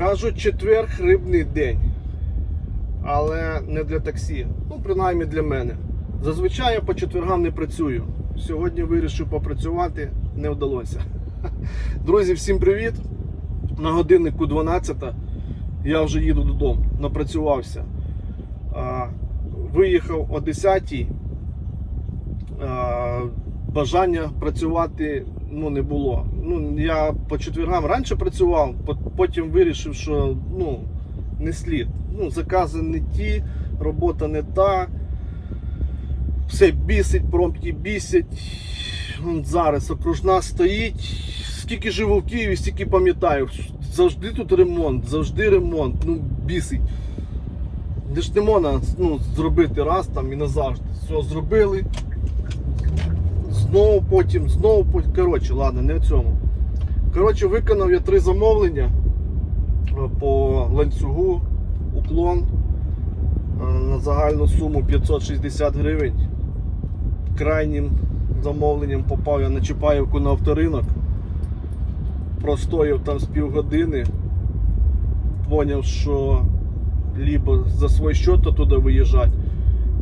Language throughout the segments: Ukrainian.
Кажуть, четвер рибний день. Але не для таксі. Ну, принаймні для мене. Зазвичай я по четвергам не працюю. Сьогодні вирішив попрацювати, не вдалося. Друзі, всім привіт! На годиннику 12 я вже їду додому, напрацювався. Виїхав о 10 а, Бажання працювати ну, не було. Ну, я по четвергам раніше працював, потім вирішив, що ну, не слід. Ну, закази не ті, робота не та. Все бісить, промки бісять. Вон Зараз окружна стоїть. Скільки живу в Києві, стільки пам'ятаю. Завжди тут ремонт, завжди ремонт. Ну, бісить. Де ж не можна ну, зробити раз там і назавжди. Все зробили. Знову потім, знову потім. Коротше, ладно, не в цьому. Коротше, виконав я три замовлення е, по ланцюгу, уклон е, на загальну суму 560 гривень. Крайнім замовленням попав я на Чапаївку на авторинок. Простояв там з півгодини. Поняв, що либо за свій счет туди виїжджати,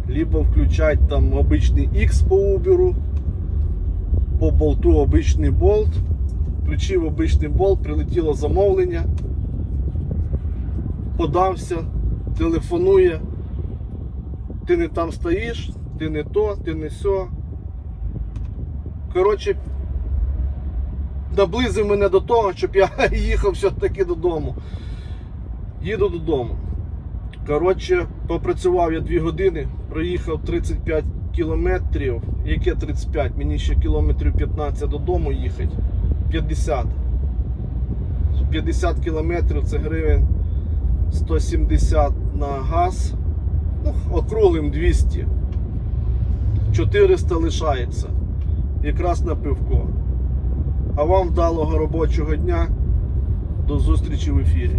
либо включати там обичний X по Uber, по болту обичний болт. Включив обичний болт, прилетіло замовлення. Подався, телефонує. Ти не там стоїш, ти не то, ти не сьо. Коротше, наблизив мене до того, щоб я їхав все-таки додому. Їду додому. Коротше, попрацював я 2 години, проїхав 35 кілометрів. Яке 35? Мені ще кілометрів 15 додому їхати. 50. 50 кілометрів це гривень 170 на газ. Ну, округлим 200. 400 лишається. Якраз на пивко. А вам вдалого робочого дня. До зустрічі в ефірі.